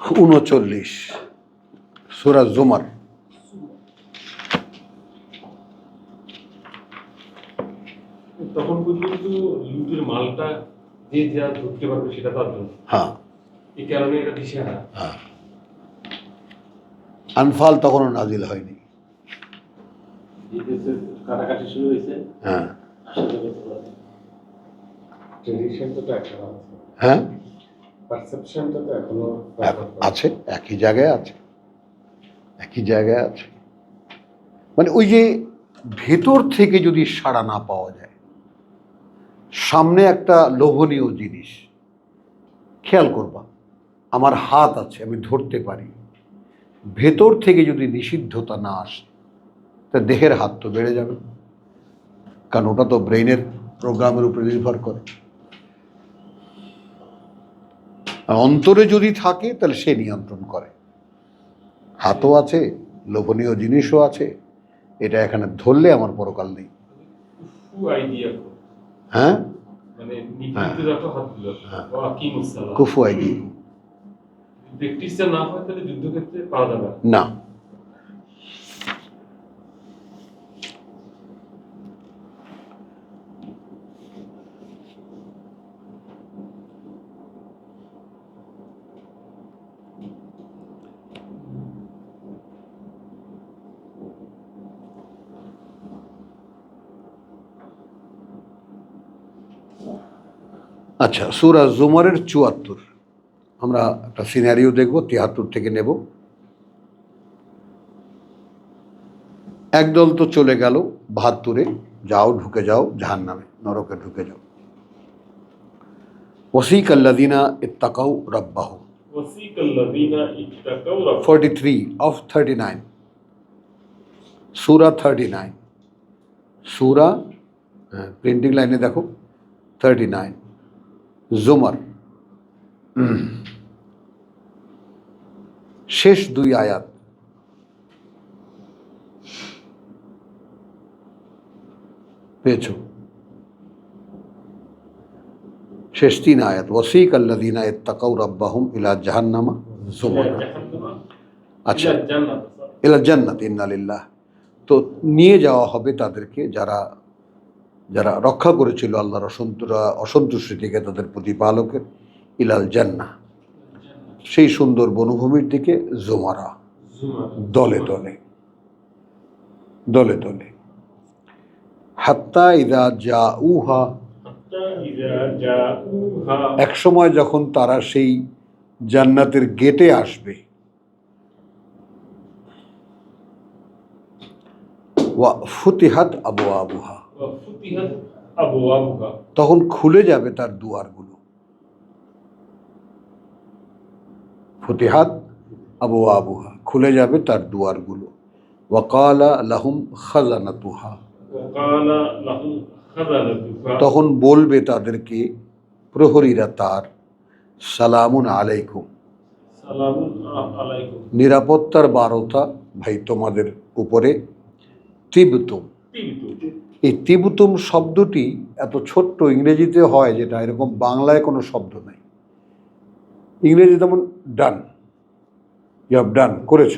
উনচল্লিশ। সুরা জুমার। তখন পর্যন্ত লুটের মালটা যে যা ধরতে পারবে সেটা তার জন্য। হ্যাঁ। এই কারণে এটা দিশেহারা হ্যাঁ। আনফাল তখনও নাজিল হয়নি। কাটাকাটি শুরু হয়েছে হ্যাঁ। ট্রেডিশনটা তো আছে হ্যাঁ? পারসেপশনটা তো এখনও আছে একই জায়গায় আছে। একই জায়গায় আছে। মানে ওই যে ভেতর থেকে যদি সাড়া না পাওয়া যায় সামনে একটা লোভনীয় জিনিস খেয়াল করবা আমার হাত আছে আমি ধরতে পারি। ভেতর থেকে যদি নিষিদ্ধতা না আসে তা দেহের হাত তো বেড়ে যাবে। কারণ ওটা তো ব্রেনের প্রোগ্রামের উপরে নির্ভর করে। আর অন্তরে যদি থাকে তাহলে সে নিয়ন্ত্রণ করে। হাতও আছে লোভনীয় জিনিসও আছে। এটা এখানে ধরলে আমার পরকাল নেই। হ্যাঁ? মানে হ্যাঁ। কুফু আইডি। না। আচ্ছা সুরা জুমরের চুয়াত্তর। আমরা একটা সিনারিও দেখব তিয়াত্তর থেকে নেব। একদল তো চলে গেল বাহাত্তরে যাও ঢুকে যাও জাহান নামে নরকে ঢুকে যাও। ওসিক আল্লাদিনা ইত্তাকাউ রব্বাহু forty three of thirty nine সুরা থার্টি নাইন সুরা প্রিন্টিং লাইনে দেখো থার্টি নাইন জুমর। শেষ দুই আয়াত। পেয়েছ? শেষ তিন আয়াত। ওসিক আল্লাদিনা এত্তাকাউ রাব্বাহুম ইলা জাহান্নামা। জুমর। আচ্ছা। ইলা জান্নাত ইন্নালিল্লাহ তো নিয়ে যাওয়া হবে তাদেরকে যারা যারা রক্ষা করেছিল আল্লাহর অসন্তরা অসন্তুষ্টি থেকে তাদের প্রতিপালকের, ইলাল জান্না সেই সুন্দর বনভূমির দিকে জোমারা। দলে দলে। দলে দলে। হাত্তা ইদা যা উহা এক সময় যখন তারা সেই জান্নাতের গেটে আসবে ফুতিহাত আবু আবুহা তখন খুলে যাবে তার দুয়ারগুলো। ফতিহাত আবু আবুহা খুলে যাবে তার দুয়ারগুলো। ওয়াকালা লাহুম তখন বলবে তাদেরকে প্রহরীরা তার সালামুন আলাইকুম। নিরাপত্তার বারতা ভাই তোমাদের উপরে তীব্র এই তিবতুম শব্দটি এত ছোট্ট ইংরেজিতে হয় যেটা এরকম বাংলায় কোনো শব্দ নাই। ইংরেজি যেমন ডান ইউ হ্যাভ ডান করেছ।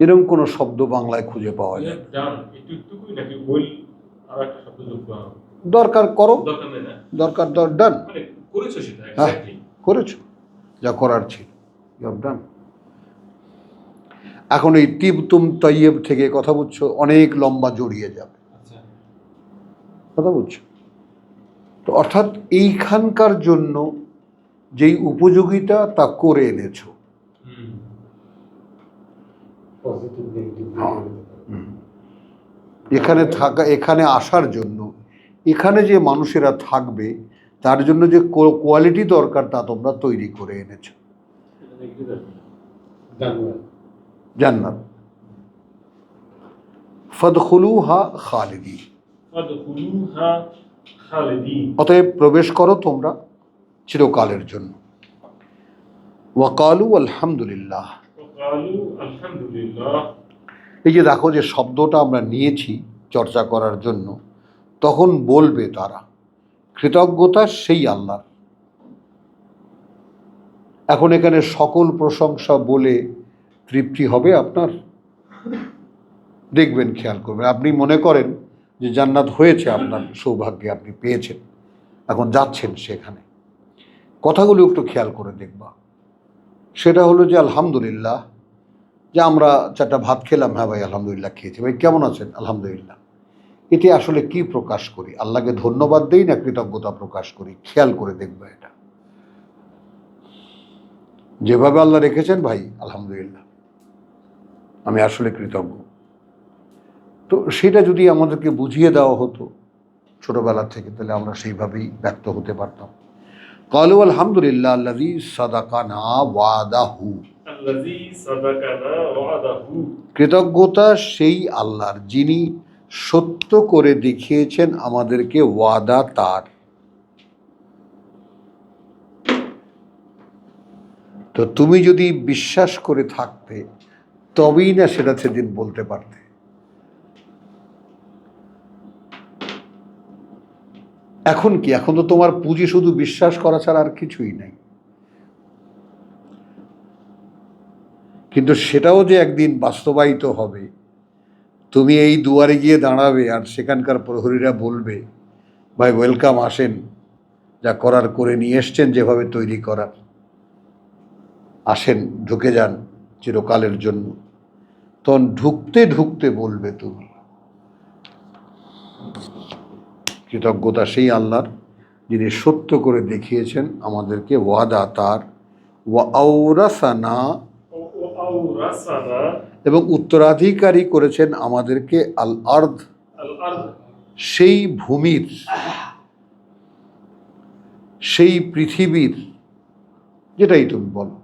এরকম কোনো শব্দ বাংলায় খুঁজে পাওয়া যায়? দরকার করো। দরকার ডান মানে হ্যাঁ। করেছ। যা করার ছিল ইউ হ্যাভ ডান এখন এই তিবতুম তৈয়ব থেকে কথা বুঝছ অনেক লম্বা জড়িয়ে যাবে। আচ্ছা। কথা বুঝছ তো অর্থাৎ এইখানকার জন্য যেই উপযোগিতা তা করে এনেছো। হ্যাঁ। এখানে থাকা এখানে আসার জন্য এখানে যে মানুষেরা থাকবে তার জন্য যে কোয়ালিটি দরকার তা তোমরা তৈরি করে এনেছো। জান্নাত। ফদখুলুহা খালিদি। অতএব প্রবেশ করো তোমরা চিরকালের জন্য। ওয়াকালু আলহামদুলিল্লাহ। এই যে দেখো যে শব্দটা আমরা নিয়েছি চর্চা করার জন্য তখন বলবে তারা কৃতজ্ঞতা সেই আল্লাহর। এখন এখানে সকল প্রশংসা বলে তৃপ্তি হবে আপনার। দেখবেন, খেয়াল করবেন। আপনি মনে করেন যে জান্নাত হয়েছে, আপনার সৌভাগ্যে আপনি পেয়েছেন। এখন যাচ্ছেন সেখানে। কথাগুলো একটু খেয়াল করে দেখবা। সেটা হলো যে, আলহামদুলিল্লাহ, যে আমরা চারটা ভাত খেলাম। হ্যাঁ ভাই, আলহামদুলিল্লাহ খেয়েছি। ভাই, কেমন আছেন? আলহামদুলিল্লাহ। এটি আসলে কি প্রকাশ করি? আল্লাহকে ধন্যবাদ দেই না, কৃতজ্ঞতা প্রকাশ করি? খেয়াল করে দেখবা এটা। যেভাবে আল্লাহ রেখেছেন ভাই, আলহামদুলিল্লাহ। আমি আসলে কৃতজ্ঞ। তো সেটা যদি আমাদেরকে বুঝিয়ে দেওয়া হতো ছোটবেলা থেকে তাহলে আমরা সেইভাবেই ব্যক্ত হতে পারতাম। কালু আলহামদুলিল্লাহ আল্লাহি সাদাকানা ওয়াদাহু। আল্লাযী সাদাকানা ওয়াদাহু। কৃতজ্ঞতা সেই আল্লাহর যিনি সত্য করে দেখিয়েছেন আমাদেরকে ওয়াদা তার। তো তুমি যদি বিশ্বাস করে থাকতে তবেই না সেটা সেদিন বলতে পারতে। এখন কি? এখন তো তোমার পুঁজি শুধু বিশ্বাস করা ছাড়া আর কিছুই নাই। কিন্তু সেটাও যে একদিন বাস্তবায়িত হবে, তুমি এই দুয়ারে গিয়ে দাঁড়াবে আর সেখানকার প্রহরীরা বলবে, ভাই ওয়েলকাম আসেন। যা করার করে নিয়ে এসছেন যেভাবে তৈরি করার। আসেন, ঢুকে যান চিরকালের জন্য। তখন ঢুকতে ঢুকতে বলবে তুমি। কৃতজ্ঞতা সেই আল্লাহর, যিনি সত্য করে দেখিয়েছেন আমাদেরকে, ওয়াদা তার। এবং উত্তরাধিকারী করেছেন আমাদেরকে আল আর্ধ সেই ভূমির, সেই পৃথিবীর, যেটাই তুমি বলো।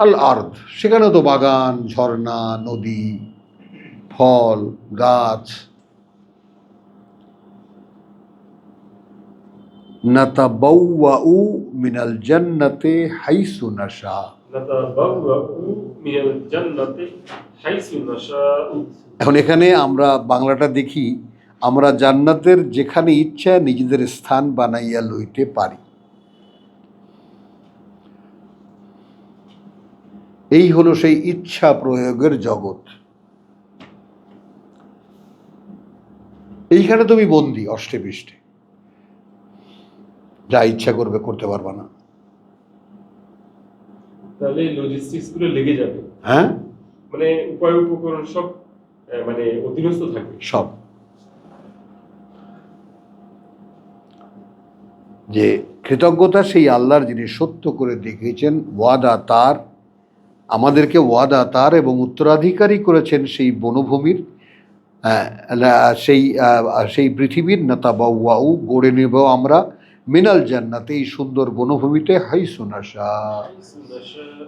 আল আর্ধ সেখানে তো বাগান ঝর্ণা নদী ফল গাছ। নাতাবাউয়াউ মিনাল জান্নাতে হাইসু নাশা। এখন এখানে আমরা বাংলাটা দেখি আমরা জান্নাতের যেখানে ইচ্ছা নিজেদের স্থান বানাইয়া লইতে পারি। এই হলো সেই ইচ্ছা প্রয়োগের জগৎ। এইখানে তুমি বন্দি অষ্টে পৃষ্ঠে। যা ইচ্ছা করবে করতে পারবা না। তাহলে লজিস্টিক্সগুলো লেগে যাবে। হ্যাঁ? মানে উপায় উপকরণ সব মানে অধীনস্থ থাকবে। সব। যে কৃতজ্ঞতা সেই আল্লাহর যিনি সত্য করে দেখিয়েছেন ওয়াদা তার আমাদেরকে ওয়াদা তার এবং উত্তরাধিকারী করেছেন সেই বনভূমির আহ, সেই সেই পৃথিবীর নেতা বা ওয়াউ গড়ে নেব আমরা মিনাল জান্নাতে এই সুন্দর বনভূমিতে হাই সুনাশা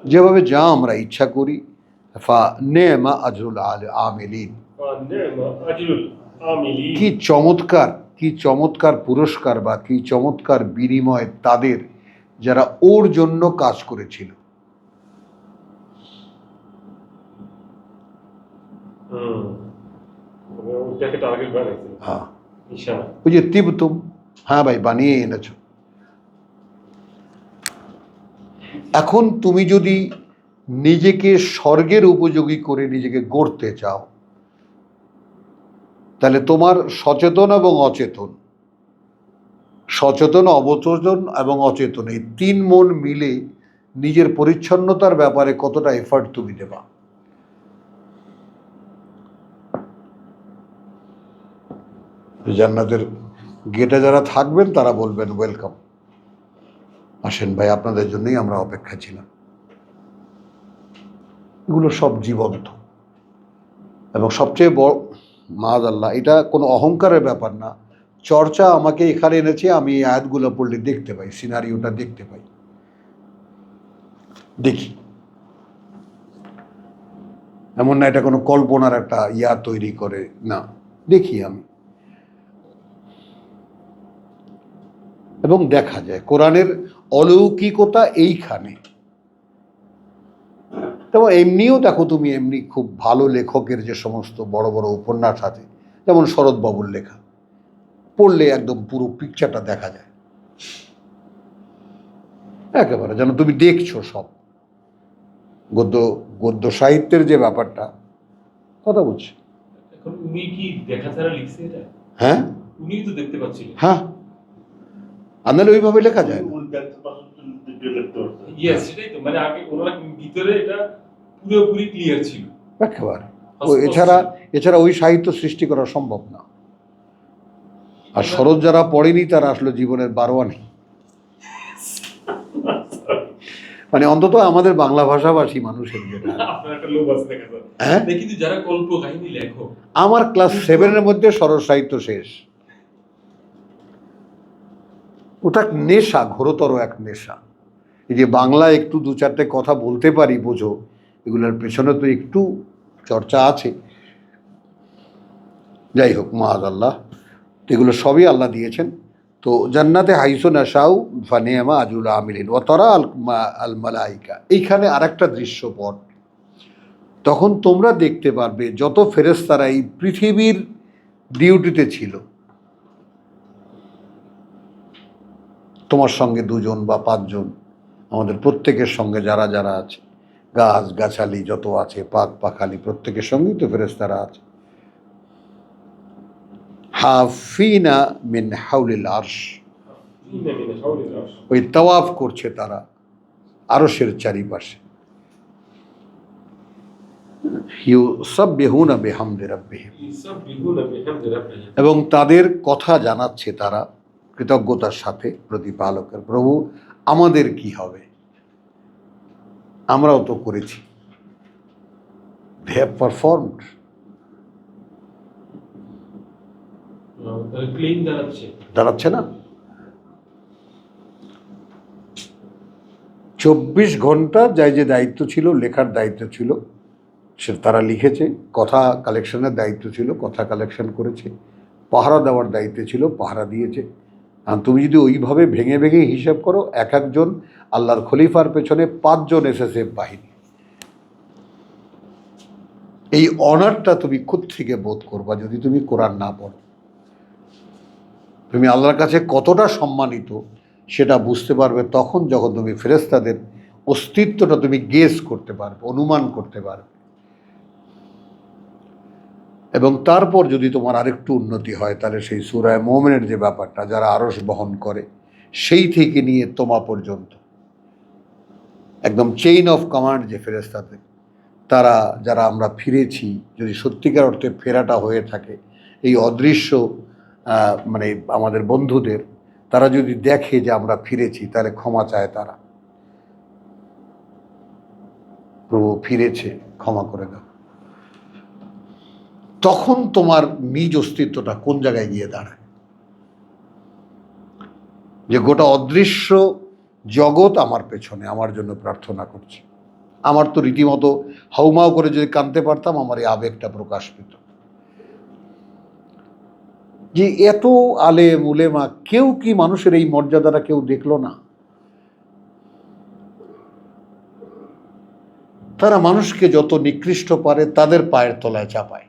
যেভাবে যা আমরা ইচ্ছা করি ফা নেমা আজরুল আল আমিলিন। কি চমৎকার কি চমৎকার পুরস্কার বা কি চমৎকার বিনিময় তাদের যারা ওর জন্য কাজ করেছিল হুম মানে ওটাকে টার্গেট বানাইছে হ্যাঁ নিশানা ওই যে তিবতুম হ্যাঁ ভাই বানিয়ে এনেছ এখন তুমি যদি নিজেকে স্বর্গের উপযোগী করে নিজেকে গড়তে চাও তাহলে তোমার সচেতন এবং অচেতন সচেতন অবচেতন এবং অচেতন এই তিন মন মিলে নিজের পরিচ্ছন্নতার ব্যাপারে কতটা এফার্ট তুমি দেবা? জান্নাতের গেটে যারা থাকবেন, তারা বলবেন ওয়েলকাম আসেন ভাই, আপনাদের জন্যই আমরা অপেক্ষা ছিলাম। এগুলো সব জীবন্ত। এবং সবচেয়ে বড় মাদ আল্লাহ এটা কোনো অহংকারের ব্যাপার না। চর্চা আমাকে এখানে এনেছে, আমি এই আয়াতগুলো পড়লে দেখতে পাই, সিনারিওটা দেখতে পাই। দেখি। এমন না এটা কোনো কল্পনার একটা ইয়া তৈরি করে, না। দেখি আমি। এবং দেখা যায় কোরআনের অলৌকিকতা এইখানে। তেমন এমনিও দেখো তুমি এমনি খুব ভালো লেখকের যে সমস্ত বড় বড় উপন্যাস আছে যেমন শরৎবাবুর লেখা। পড়লে একদম পুরো পিকচারটা দেখা যায়। একেবারে যেন তুমি দেখছ সব। গদ্য গদ্য সাহিত্যের যে ব্যাপারটা কথা বলছি। হ্যাঁ? তো দেখতে পাচ্ছিলেন। হ্যাঁ। আর নাহলে ওইভাবে লেখা যায় না। মানে একেবারে। এছাড়া এছাড়া ওই সাহিত্য সৃষ্টি করা সম্ভব না। আর শরৎ যারা পড়েনি তারা আসলে জীবনের বারোয়া নেই মানে অন্তত আমাদের বাংলা ভাষাভাষী মানুষের যেটা। হ্যাঁ? আমার ক্লাস সেভেনের মধ্যে সরস সাহিত্য শেষ। ওটা নেশা, ঘোরতর এক নেশা। এই যে বাংলা একটু দু চারটে কথা বলতে পারি, বোঝো, এগুলোর পেছনে তো একটু চর্চা আছে। যাই হোক মাহাজ আল্লাহ, এগুলো সবই আল্লাহ দিয়েছেন। তো জান্নাতে হাইসো নাসাউ ফানিয়ামা আজুল আমিলিন ও তরা আল আল মালাইকা। এইখানে আরেকটা দৃশ্যপট। তখন তোমরা দেখতে পারবে, যত ফেরেস্তারা এই পৃথিবীর ডিউটিতে ছিল তোমার সঙ্গে দুজন বা পাঁচজন আমাদের প্রত্যেকের সঙ্গে যারা যারা আছে গাছ গাছালি যত আছে পাক পাখালি প্রত্যেকের সঙ্গেই তো ফেরেস্তারা আছে। হাফিনা মিন হাউলিল আরশ। ওই তাওয়াফ করছে তারা আরশের চারিপাশে। এবং তাদের কথা জানাচ্ছে তারা কৃতজ্ঞতার সাথে প্রতিপালকের প্রভু আমাদের কি হবে? আমরাও তো করেছি। দে হ্যাভ পারফর্মড দাঁড়াচ্ছে। দাঁড়াচ্ছে না। চব্বিশ ঘণ্টা যাই যে দায়িত্ব ছিল লেখার দায়িত্ব ছিল সে তারা লিখেছে কথা কালেকশনের দায়িত্ব ছিল কথা কালেকশন করেছে পাহারা দেওয়ার দায়িত্ব ছিল পাহারা দিয়েছে। আর তুমি যদি ওইভাবে ভেঙে ভেঙে হিসাব করো, এক একজন আল্লাহর খলিফার পেছনে পাঁচজন এসএসএফ বাহিনী। এই অনারটা তুমি থেকে বোধ করবা যদি তুমি কোরআন না পড়ো? তুমি আল্লাহর কাছে কতটা সম্মানিত সেটা বুঝতে পারবে তখন যখন তুমি ফেরেস্তাদের অস্তিত্বটা তুমি গেস করতে পারবে, অনুমান করতে পারবে। এবং তারপর যদি তোমার আরেকটু উন্নতি হয়, তাহলে সেই সুরায় মোমেনের যে ব্যাপারটা, যারা আরস বহন করে, সেই থেকে নিয়ে তোমা পর্যন্ত। একদম চেইন অফ কমান্ড যে ফেরেস্তাতে তারা, যারা আমরা ফিরেছি, যদি সত্যিকার অর্থে ফেরাটা হয়ে থাকে, এই অদৃশ্য মানে আমাদের বন্ধুদের, তারা যদি দেখে যে আমরা ফিরেছি, তাহলে ক্ষমা চায় তারা। প্রভু ফিরেছে, ক্ষমা করে দাও। তখন তোমার নিজ অস্তিত্বটা কোন জায়গায় গিয়ে দাঁড়ায়? যে গোটা অদৃশ্য জগৎ আমার পেছনে, আমার জন্য প্রার্থনা করছে। আমার তো রীতিমতো হাউমাউ করে যদি কানতে পারতাম, আমার এই আবেগটা প্রকাশ পেত। যে এত আলে মুলেমা, কেউ কি মানুষের এই মর্যাদাটা কেউ দেখল না? তারা মানুষকে যত নিকৃষ্ট পারে, তাদের পায়ের তলায় চাপায়।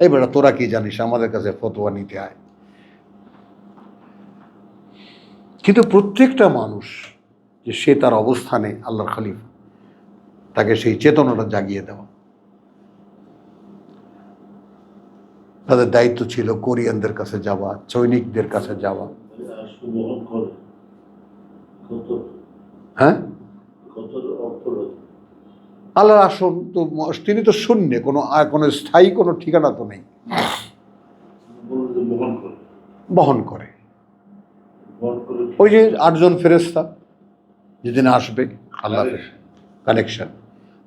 এই বেটা তোরা কি জানিস আমাদের কাছে ফতোয়া নিতে আয়। কিন্তু প্রত্যেকটা মানুষ যে সে তার অবস্থানে আল্লাহর খলিফা তাকে সেই চেতনাটা জাগিয়ে দেওয়া। তাদের দায়িত্ব ছিল কোরিয়ানদের কাছে যাওয়া সৈনিকদের কাছে যাওয়া। হ্যাঁ? আল্লাহর আসন তো তিনি তো শূন্য, কোনো কোনো স্থায়ী কোনো ঠিকানা তো নেই। বহন করে। ওই যে আটজন ফেরেস্তা যেদিন আসবে, আল্লাহ কানেকশন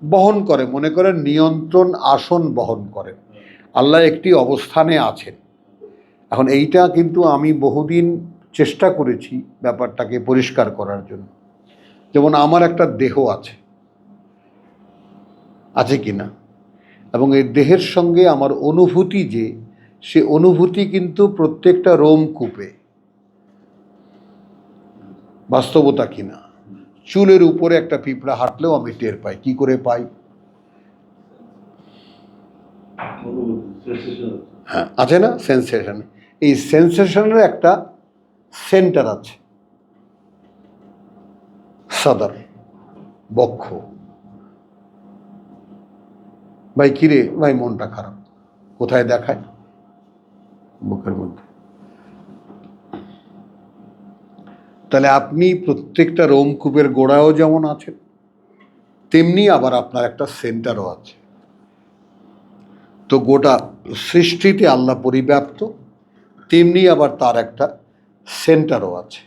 বহন করে, মনে করেন নিয়ন্ত্রণ আসন বহন করে। আল্লাহ একটি অবস্থানে আছেন। এখন এইটা কিন্তু আমি বহুদিন চেষ্টা করেছি ব্যাপারটাকে পরিষ্কার করার জন্য। যেমন আমার একটা দেহ আছে। আছে কি না এবং এই দেহের সঙ্গে আমার অনুভূতি যে, সে অনুভূতি কিন্তু প্রত্যেকটা রোমকূপে বাস্তবতা কিনা? চুলের উপরে একটা পিঁপড়া হাঁটলেও আমি টের পাই। কি করে পাই। হ্যাঁ আছে না? সেন্সেশন এই সেন্সেশনের একটা সেন্টার আছে। সাদার বক্ষ। ভাই, কিরে? ভাই, মনটা খারাপ। কোথায় দেখায়? বুকের মধ্যে। তাহলে আপনি প্রত্যেকটা রোমকূপের গোড়াও যেমন আছেন, তেমনি আবার আপনার একটা সেন্টারও আছে। তো গোটা সৃষ্টিতে আল্লাহ পরিব্যাপ্ত, তেমনি আবার তার একটা সেন্টারও আছে।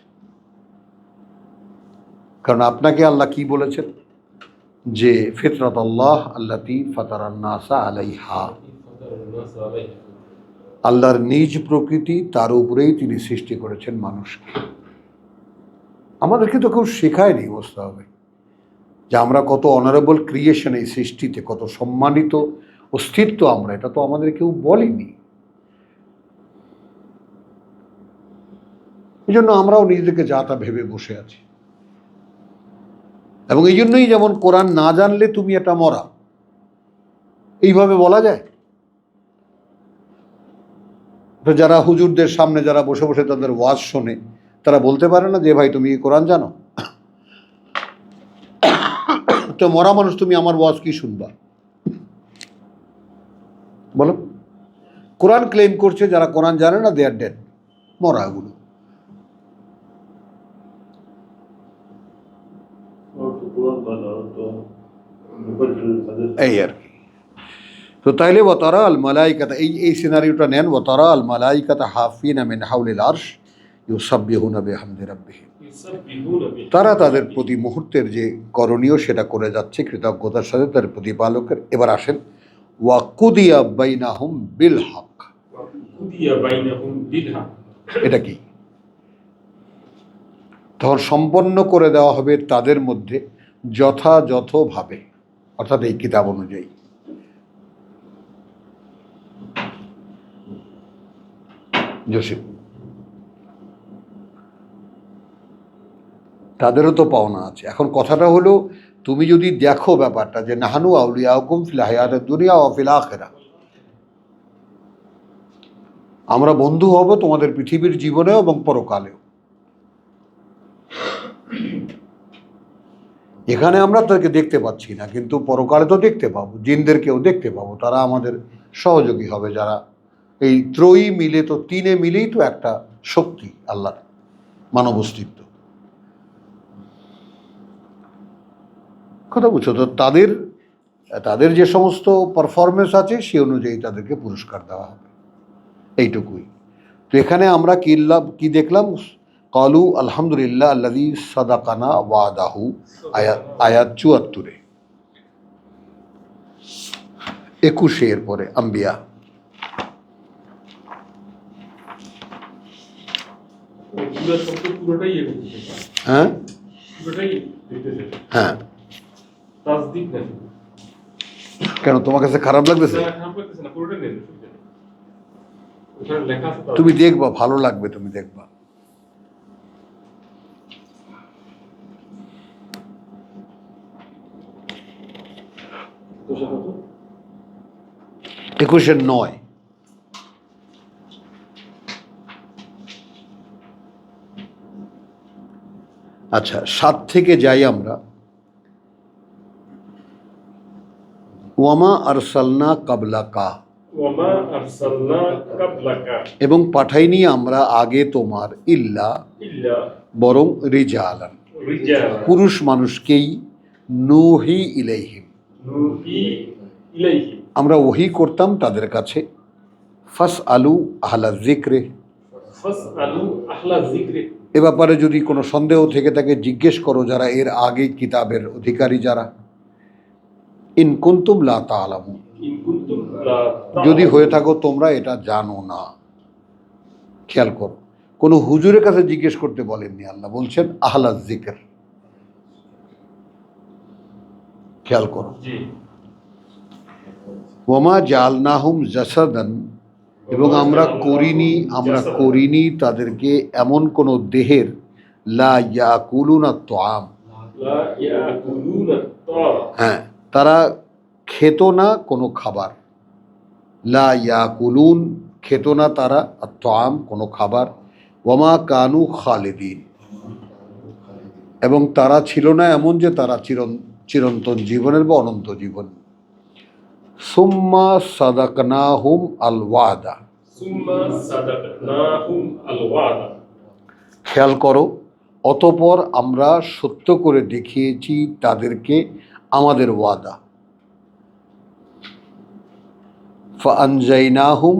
কারণ আপনাকে আল্লাহ কি বলেছেন? যে ফিতরত আল্লাহ আল্লাতি ফাতারান্নাসা আলাইহা। আল্লাহর নিজ প্রকৃতি তার উপরেই তিনি সৃষ্টি করেছেন মানুষকে। আমাদেরকে তো কেউ শেখায়নি বুঝতে হবে যে আমরা কত অনারেবল ক্রিয়েশন এই সৃষ্টিতে, কত সম্মানিত অস্তিত্ব আমরা, এটা তো আমাদের কেউ বলেনি। এই জন্য আমরাও নিজেদেরকে যা তা ভেবে বসে আছি। এবং এই জন্যই যেমন কোরআন না জানলে তুমি এটা মরা। এইভাবে বলা যায়? তো যারা হুজুরদের সামনে যারা বসে বসে তাদের ওয়াজ শোনে, তারা বলতে পারে না যে ভাই, তুমি কোরআন জানো? তো মরা মানুষ, তুমি আমার ওয়াজ কি শুনবা? বলো। কোরআন ক্লেম করছে, যারা কোরআন জানে না দে আর ডেড মরা এগুলো ওর তো পুরান কথা ওর তো মুখের ফিরে তাদের এই আর কি। তো তাইলে ওতারা আল মালাইকাতা এই এই সিনারিওটা নেন ওতারা আল মালাইকাতা হাফিন মিন হাউলিল আরশ ইউসাব্বিহুনা বিহামদি রাব্বিহিম। তারা তাদের প্রতি মুহূর্তের যে করণীয় সেটা করে যাচ্ছে কৃতজ্ঞতার সাথে তার প্রতিপালকের এবার আসেন ওয়াকুদিয়া বাইনাহুম বিল হক। এটা কি? তখন সম্পন্ন করে দেওয়া হবে তাদের মধ্যে যথাযথভাবে। অর্থাৎ এই কিতাব অনুযায়ী। তাদেরও তো পাওনা আছে। এখন কথাটা হলো, তুমি যদি দেখো ব্যাপারটা যে, নাহানু আউলিয়া হুকুম ফিল দুনিয়া ও ফিল আখেরা। আমরা বন্ধু হব তোমাদের পৃথিবীর জীবনেও এবং পরকালেও। এখানে আমরা তাদেরকে দেখতে পাচ্ছি না, কিন্তু পরকালে তো দেখতে পাবো, জিনদেরকেও দেখতে পাবো, তারা আমাদের সহযোগী হবে যারা। এই ত্রয়ী মিলে তো, তিনে মিলেই তো একটা শক্তি আল্লাহর মানব অস্তিত্ব। কথা বুঝছ তো, তাদের তাদের যে সমস্ত পারফরমেন্স আছে, সে অনুযায়ী তাদেরকে পুরস্কার দেওয়া হবে। এইটুকুই। তো এখানে আমরা কি লাভ, কি দেখলাম? কালু আলহামদুলিল্লাহ আল্লাদি সাদাকানা ওয়াদাহু। আয়াত আয়াত চুয়াত্তরে। একুশে এর পরে আম্বিয়া হ্যাঁ? হ্যাঁ। কেন তোমার কাছে খারাপ লাগতেছে। তুমি দেখবা ভালো লাগবে তুমি দেখবা। একুশের নয়। আচ্ছা সাত থেকে যাই আমরা। ওয়ামা আরসালনা কাবলাকা। ওয়ামা আরসালনা কাবলাকা। এবং পাঠাইনি আমরা আগে তোমার ইল্লা। বরং রিজালান। রিজালা পুরুষ মানুষকেই নোহি ইলাইহিম। ইলাইহি আমরা ওহি করতাম তাদের কাছে। ফাস আলু আহলা জিক্রে। এ ব্যাপারে যদি কোনো সন্দেহ থেকে তাকে জিজ্ঞেস করো যারা এর আগে কিতাবের অধিকারী যারা। ইন কুন্তুম লা তালামু ইন কুনতুম লা যদি হয়ে থাকো তোমরা এটা জানো না। খেয়াল করো। কোনো হুজুরের কাছে জিজ্ঞেস করতে বলেননি আল্লাহ বলছেন আহলা জিকের। খেয়াল করো। ওমা জালনাহুম জাসাদান এবং আমরা করিনি আমরা করিনি তাদেরকে এমন কোনো দেহের লা ইয়াকুলুনা তোয়াম হ্যাঁ তারা খেত না কোনো খাবার। লা ইয়াকুলুন খেত না তারা তোয়াম কোনো খাবার। ওমা কানু খালেদিন। এবং তারা ছিল না এমন যে তারা চিরন চিরন্তন জীবনের বা অনন্ত জীবন। সুম্মা সাদাকনাহুম আল ওয়াদা আল ওয়াদা খেয়াল করো অতপর আমরা সত্য করে দেখিয়েছি তাদেরকে আমাদের ওয়াদা। ফানজাইনাহুম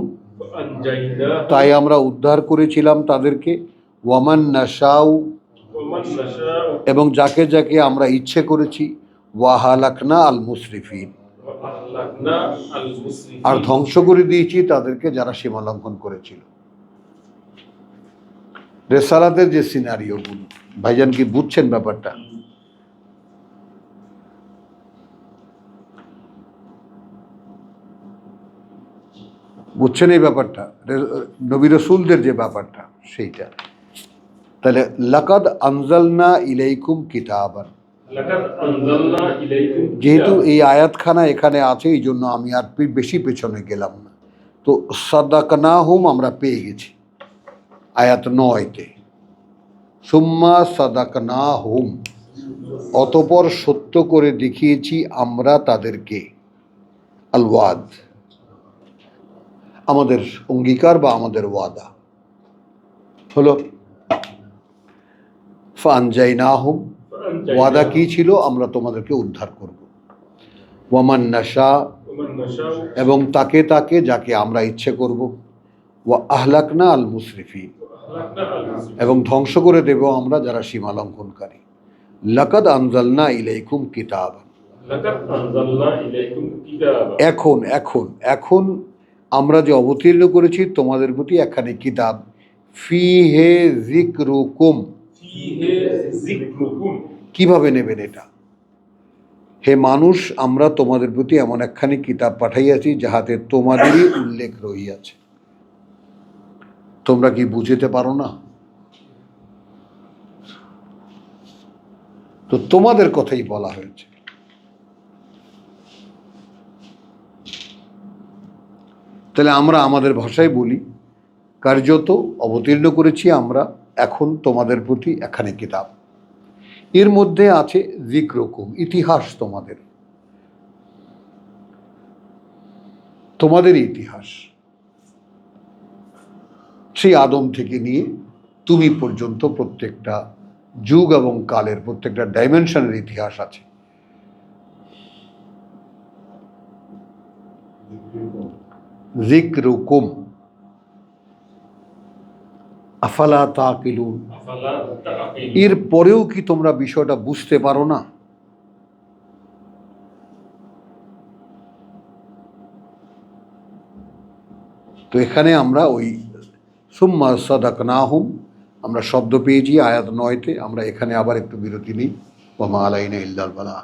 তাই আমরা উদ্ধার করেছিলাম তাদেরকে। ওয়ামান নাসাউ এবং যাকে যাকে আমরা ইচ্ছে করেছি। ওয়াহালাকনা আল মুসরিফিন আর ধ্বংস করে দিয়েছি তাদেরকে যারা সীমা লঙ্ঘন করেছিল। রেসালাদের যে সিনারিওগুলো ভাইজান কি বুঝছেন ব্যাপারটা? বুঝছেন এই ব্যাপারটা? নবী রসুলদের যে ব্যাপারটা সেইটা। তাহলে লাকাদ আনজালনা ইলাইকুম কিতাবান। যেহেতু এই আয়াতখানা এখানে আছে, এই জন্য আমি আর বেশি পেছনে গেলাম না। তো সাদাকনা হুম আমরা পেয়ে গেছি আয়াত নয়তে। সুম্মা সাদাকনা হুম অতপর সত্য করে দেখিয়েছি আমরা তাদেরকে। আলওয়াদ, আমাদের অঙ্গীকার বা আমাদের ওয়াদা। হলো ফানজাই না ওয়াদা কি ছিল? আমরা তোমাদেরকে উদ্ধার করব। ওয়ামান নাশা এবং তাকে তাকে যাকে আমরা ইচ্ছে করব। ওয়া আহলাকনা আল মুসরিফি এবং ধ্বংস করে দেব আমরা যারা সীমা লঙ্ঘনকারী লাকাদ আনজালনা ইলাইকুম কিতাব এখন এখন এখন আমরা যে অবতীর্ণ করেছি তোমাদের প্রতি একখানে কিতাব। ফি হে জিক্রুকুম। কীভাবে নেবেন এটা? হে মানুষ, আমরা তোমাদের প্রতি এমন একখানি কিতাব পাঠাইয়াছি, যাহাতে তোমাদেরই উল্লেখ রহিয়াছে। তোমরা কি বুঝিতে পারো না? তো তোমাদের কথাই বলা হয়েছে। তাহলে আমরা আমাদের ভাষায় বলি, কার্যত অবতীর্ণ করেছি আমরা, এখন তোমাদের প্রতি একখানে কিতাব। এর মধ্যে আছে জিক্রকুম, ইতিহাস তোমাদের। তোমাদের ইতিহাস। সেই আদম থেকে নিয়ে তুমি পর্যন্ত প্রত্যেকটা যুগ এবং কালের প্রত্যেকটা ডাইমেনশনের ইতিহাস আছে। জিক্রুকুম। আফালা তাকিলুন। এর পরেও কি তোমরা বিষয়টা বুঝতে পারো না? তো এখানে আমরা ওই সুম্মা না হুম আমরা শব্দ পেয়েছি আয়াত নয়তে, আমরা এখানে আবার একটু বিরতি নিই। ওমা আলাইনা ইল্লাল বালা।